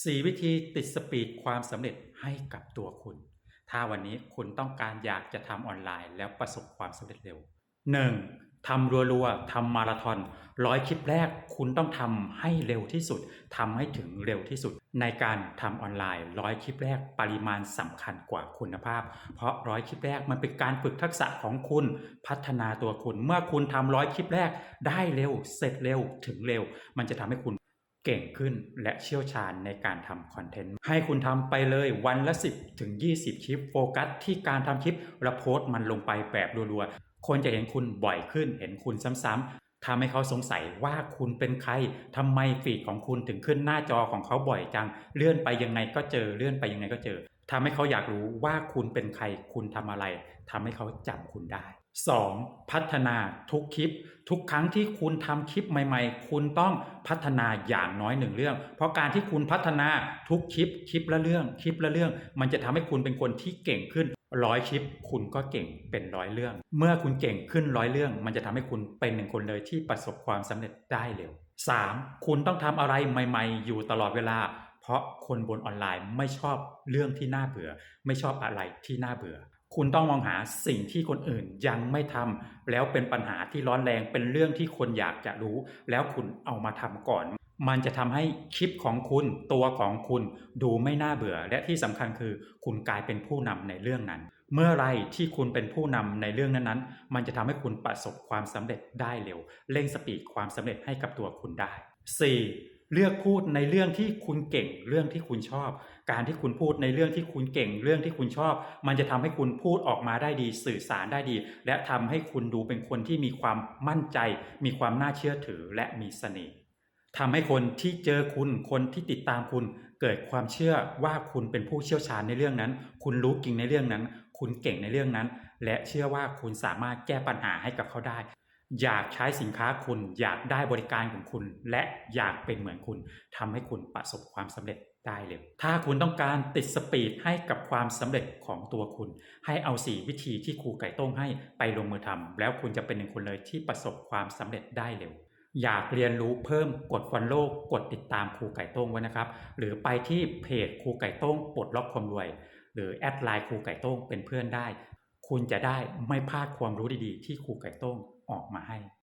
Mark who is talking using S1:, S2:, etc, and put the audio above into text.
S1: 4 วิธีติดสปีดความสำเร็จให้กับตัวคุณ ถ้าวันนี้คุณต้องการอยากจะทำออนไลน์ แล้วประสบความสำเร็จเร็ว 1. ทำรัวๆทำมาราธอนร้อยคลิปแรกคุณต้องทำให้เร็วที่สุดทำให้ถึงเร็วที่สุด ในการทำออนไลน์ร้อยคลิปแรกปริมาณสำคัญกว่าคุณภาพ เพราะร้อยคลิปแรกมันเป็นการฝึกทักษะของคุณพัฒนาตัวคุณ เมื่อคุณทำร้อยคลิปแรกได้เร็ว เสร็จเร็วถึงเร็ว มันจะทำให้คุณ เก่งขึ้นและเชี่ยวชาญในการทำคอนเทนต์ ให้คุณทำไปเลยวันละ 10 ถึง 20 คลิปโฟกัสที่การทำคลิปและโพสต์มันลงไปแบบรัวๆ คนจะเห็นคุณบ่อยขึ้น เห็นคุณซ้ำๆทำให้เขาสงสัยว่าคุณเป็นใครทำไมฟีดของคุณถึงขึ้นหน้าจอของเขาบ่อยจัง เลื่อนไปยังไงก็เจอ เลื่อนไปยังไงก็เจอทำให้เขาอยากรู้ว่าคุณเป็นใคร คุณทำอะไรทำให้เขาจำคุณได้ 2. พัฒนาทุกคลิป ทุกครั้งที่คุณทำคลิปใหม่ ๆ คุณต้องพัฒนาอย่างน้อยหนึ่งเรื่อง เพราะการที่คุณพัฒนาทุกคลิปคลิปละเรื่องคลิปละเรื่อง มันจะทำให้คุณเป็นคนที่เก่งขึ้นร้อยคลิป คุณก็เก่งเป็นร้อยเรื่อง เมื่อคุณเก่งขึ้นร้อยเรื่อง มันจะทำให้คุณเป็นหนึ่งคนเลยที่ประสบความสำเร็จได้เร็ว 3. คุณต้องทำอะไรใหม่ ๆ อยู่ตลอดเวลา เพราะคนบนออนไลน์ไม่ชอบเรื่องที่น่าเบื่อ ไม่ชอบอะไรที่น่าเบื่อ คุณต้องมองหาสิ่งที่คนอื่นยังไม่ทำแล้วเป็นปัญหาที่ร้อนแรงเป็นเรื่องที่คนอยากจะรู้ แล้วคุณเอามาทำก่อน มันจะทำให้คลิปของคุณตัวของคุณดูไม่น่าเบื่อ และที่สำคัญคือ คุณกลายเป็นผู้นำในเรื่องนั้น เมื่อไรที่คุณเป็นผู้นำในเรื่องนั้นๆ มันจะทำให้คุณประสบความสำเร็จได้เร็ว เร่งสปีดความสำเร็จให้กับตัวคุณได้ 4. เลือกพูดในเรื่องที่คุณเก่ง เรื่องที่คุณชอบ การที่คุณพูดในเรื่องที่คุณเก่ง เรื่องที่คุณชอบ มันจะทำให้คุณพูดออกมาได้ดี สื่อสารได้ดี และทำให้คุณดูเป็นคนที่มีความมั่นใจ มีความน่าเชื่อถือและมีเสน่ห์ทำให้คนที่เจอคุณ คนที่ติดตามคุณ เกิดความเชื่อว่าคุณเป็นผู้เชี่ยวชาญในเรื่องนั้น คุณรู้กิ่งในเรื่องนั้น คุณเก่งในเรื่องนั้น และเชื่อว่าคุณสามารถแก้ปัญหาให้กับเขาได้ อยากใช้สินค้าคุณ อยากได้บริการของคุณ และอยากเป็นเหมือนคุณทำให้คุณประสบความสำเร็จได้เร็วถ้าคุณต้องการติดสปีดให้กับความสำเร็จของตัวคุณ ให้เอา4วิธีที่ครูไก่ต้งให้ไปลงมือทำแล้วคุณจะเป็นหนึ่งคนเลยที่ประสบความสำเร็จได้เร็วอยากเรียนรู้เพิ่มกดฟันโลกกดติดตามครูไก่ต้งไว้นะครับ หรือไปที่เพจครูไก่ต้งปลดล็อกความรวย หรือแอดไลน์ครูไก่ต้งเป็นเพื่อนได้ คุณจะได้ไม่พลาดความรู้ดีๆ ที่ครูไก่ต้งออกมาให้